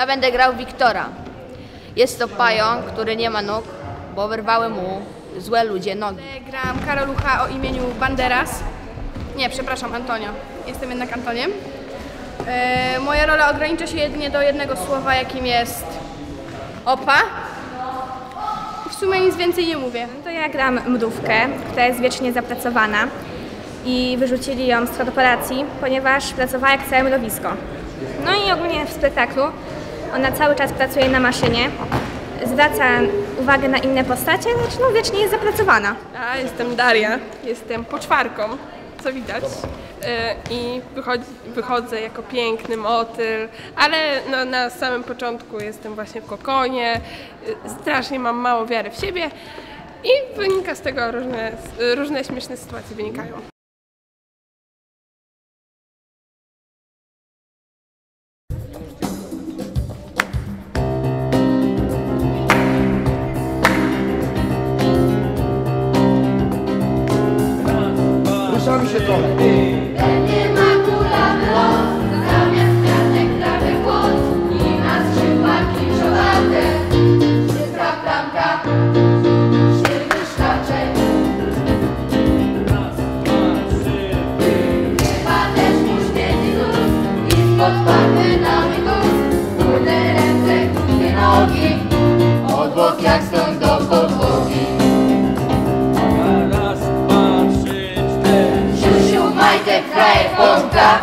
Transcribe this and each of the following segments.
Ja będę grał Wiktora. Jest to pająk, który nie ma nóg, bo wyrwały mu złe ludzie nogi. Gram Karolucha o imieniu Banderas. Nie, przepraszam, Antonio. Jestem jednak Antoniem. E, moja rola ogranicza się jedynie do jednego słowa, jakim jest opa. W sumie nic więcej nie mówię. To ja gram mrówkę, która jest wiecznie zapracowana i wyrzucili ją z korporacji, ponieważ pracowała jak całe mrowisko. No i ogólnie w spektaklu ona cały czas pracuje na maszynie, zwraca uwagę na inne postacie, lecz no wiecznie jest zapracowana. Ja jestem Daria, jestem poczwarką, co widać. E, I wychodzi, wychodzę jako piękny motyl, ale no, na samym początku jestem właśnie w kokonie, e, strasznie mam mało wiary w siebie i wynika z tego różne, różne śmieszne sytuacje wynikają. Ruszamy się majtek, frajer, pompka.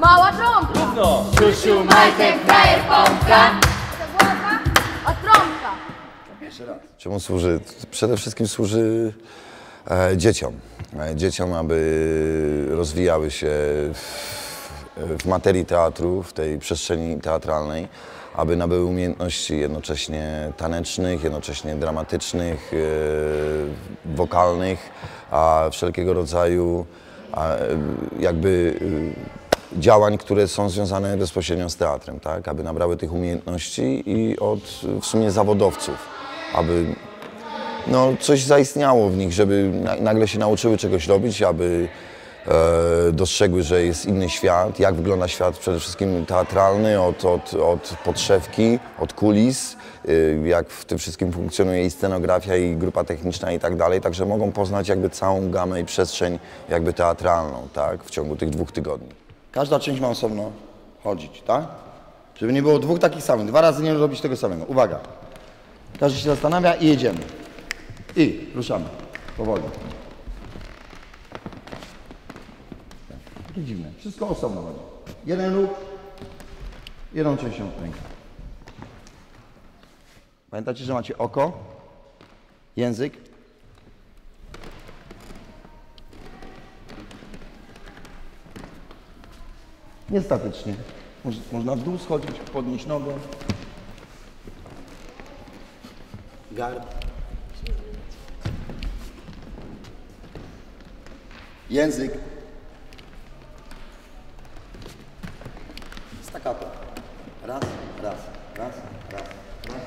Mała trąbka! No. Siusiu, majtek, frajer, pompka. A trąbka! Czemu służy? Przede wszystkim służy e, dzieciom. E, dzieciom, aby rozwijały się w, w materii teatru, w tej przestrzeni teatralnej, aby nabyły umiejętności jednocześnie tanecznych, jednocześnie dramatycznych, e, wokalnych, a wszelkiego rodzaju e, jakby e, działań, które są związane bezpośrednio z teatrem, tak? aby nabrały tych umiejętności i od w sumie zawodowców, aby no, coś zaistniało w nich, żeby na, nagle się nauczyły czegoś robić, aby e, dostrzegły, że jest inny świat, jak wygląda świat przede wszystkim teatralny, od, od, od podszewki, od kulis, y, jak w tym wszystkim funkcjonuje i scenografia, i grupa techniczna i tak dalej, także mogą poznać jakby całą gamę i przestrzeń jakby teatralną, tak, w ciągu tych dwóch tygodni. Każda część ma osobno chodzić, tak? Żeby nie było dwóch takich samych, dwa razy nie robić tego samego. Uwaga! Każdy się zastanawia i jedziemy. I ruszamy. Powoli. Dziwne. Wszystko osobno chodzi. Jeden ruch, jedną częścią ręka. Pamiętacie, że macie oko, język. Niestatycznie. Moż- Można w dół schodzić, podnieść nogę. Gard. Język. Staccato. Raz, raz, raz, raz, raz.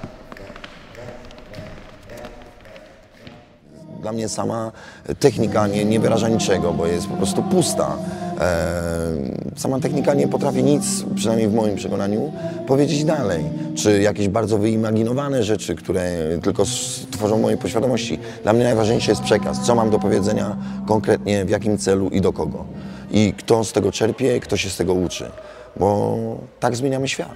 Dla mnie sama technika nie, nie wyraża niczego, bo jest po prostu pusta. E, sama technika nie potrafi nic, przynajmniej w moim przekonaniu, powiedzieć dalej. Czy jakieś bardzo wyimaginowane rzeczy, które tylko tworzą moje poświadomości. Dla mnie najważniejszy jest przekaz, co mam do powiedzenia konkretnie, w jakim celu i do kogo. I kto z tego czerpie, kto się z tego uczy. Bo tak zmieniamy świat.